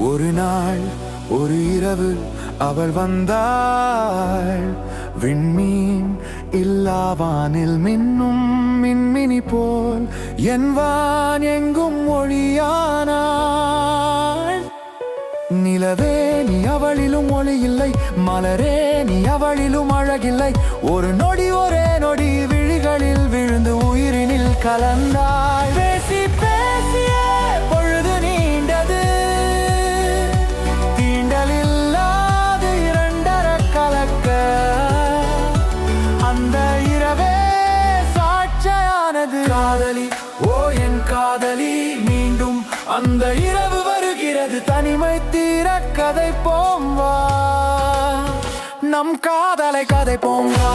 ஒரு நாள் ஒரு இரவு அவள் வந்தாள். விண்மீன் இல்லாவானில் மின்னும் மின்மினி போல் என் வான் எங்கும் ஒளியானாள். நிலவே நீ அவளிலும் ஒளி இல்லை மலரே நீ அவளிலும் அழகில்லை. ஒரு நொடி ஒரே நொடி விழிகளில் விழுந்து உயிரினில் கலந்தாள். பேசி சாட்சியானது காதலி ஓ என் காதலி. மீண்டும் அந்த இரவு வருகிறது. தனிமை தீர கதை போம்வா நம் காதலை கதை போங்கா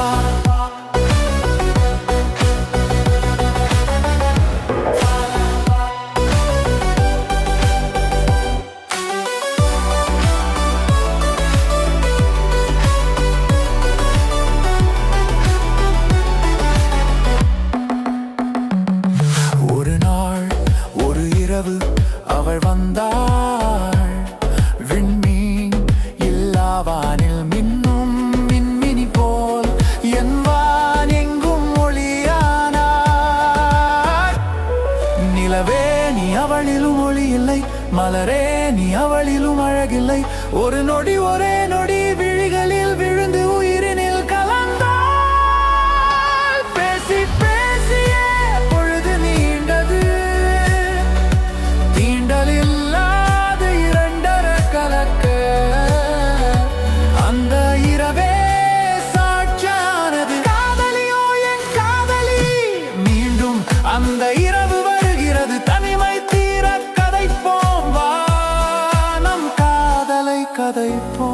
அவள் வந்தாள் விண்மீன் இல்லாவானில் மின்னும் மின்மினி போல் என் வான் எங்கும் ஒளியானாள் நிலவே நீ அவளிலும் ஒளி இல்லை மலரே நீ அவளிலும் அழகில்லை. ஒரு நொடி ஒரே அந்த இரவு வருகிறது தனிமை தீர கதைப்போம். வா நம் காதலை கதைப்போம்.